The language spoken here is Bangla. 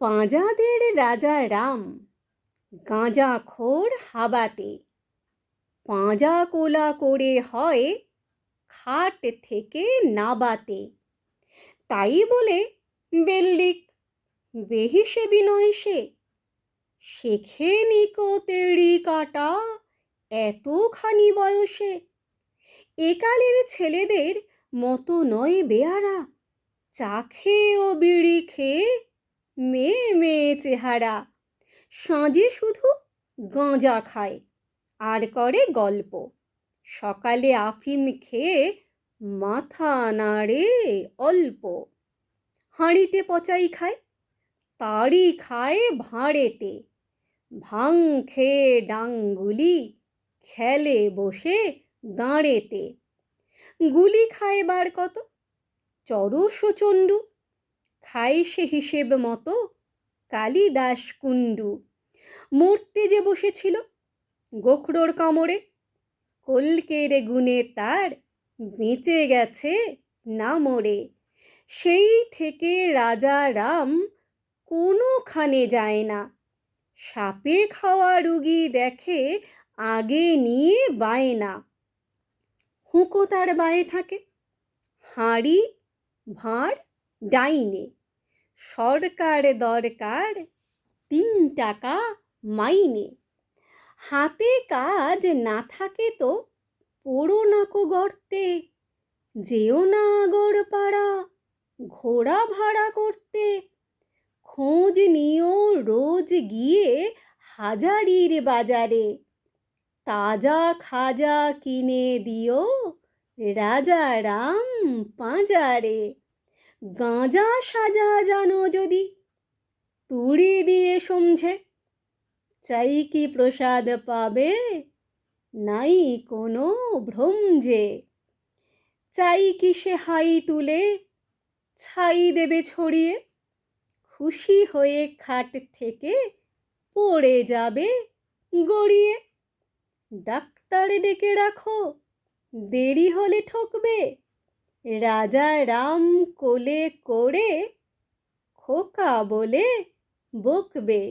পাঁজাদের রাজা রাম গাঁজাখোর হাবাতে। পাঁজা কোলা করে হয় খাট থেকে নাবাতে। তাই বলে বেল্লিক বেহিসেবি নয় সে। শেখে নিকো তেড়ি কাটা এতখানি বয়সে। একালের ছেলেদের মতো নয় বেয়ারা। চা ও বিড়ি খেয়ে মেয়ে মেয়ে চেহারা। সাঁজে শুধু গাঁজা খায়, আর করে গল্প। সকালে আফিম খেয়ে মাথা নাড়ে অল্প। হাঁড়িতে পচাই খায় তাড়ি খায় ভাঁড়েতে। ভাং খেয়ে ডাংগুলি খেলে বসে দাঁড়েতে গুলি খায় বার কত, চরস ও চণ্ডু খায় সে হিসেব মতো কালিদাস কুণ্ডু। মরতে যে বসেছিল গোখরোর কামড়ে কলকের গুণে তার বেঁচে গেছে না মরে সেই থেকে রাজা রাম কোনোখানে যায় না। সাপে খাওয়া রুগী দেখে আগে নিয়ে বায় না। হুঁকো তার বায়ে থাকে, হাঁড়ি, ভাঁড় ডাইনে। সরকার দরকার তিন টাকা মাইনে। হাতে কাজ না থাকে তো পোড়ো নাকো গর্তে। যেও না আগর পাড়া, ঘোড়া ভাড়া করতে। খোঁজ নিও রোজ গিয়ে হাজারির বাজারে। তাজা খাজা কিনে দিও রাজারাম পাঁজারে। গাঁজা সাজা জানো যদি। তুড়ি দিয়ে সমঝে। চাই কি প্রসাদ পাবে? নাই কোনো ভ্রম যে চাই কি সে হাই তুলে? ছাই দেবে ছড়িয়ে। খুশি হয়ে খাট থেকে পড়ে যাবে গড়িয়ে। ডাক্তার ডেকে রাখো, দেরি হলে ঠকবে। রাজা রাম কোলে করে খোকা বলে বকবে।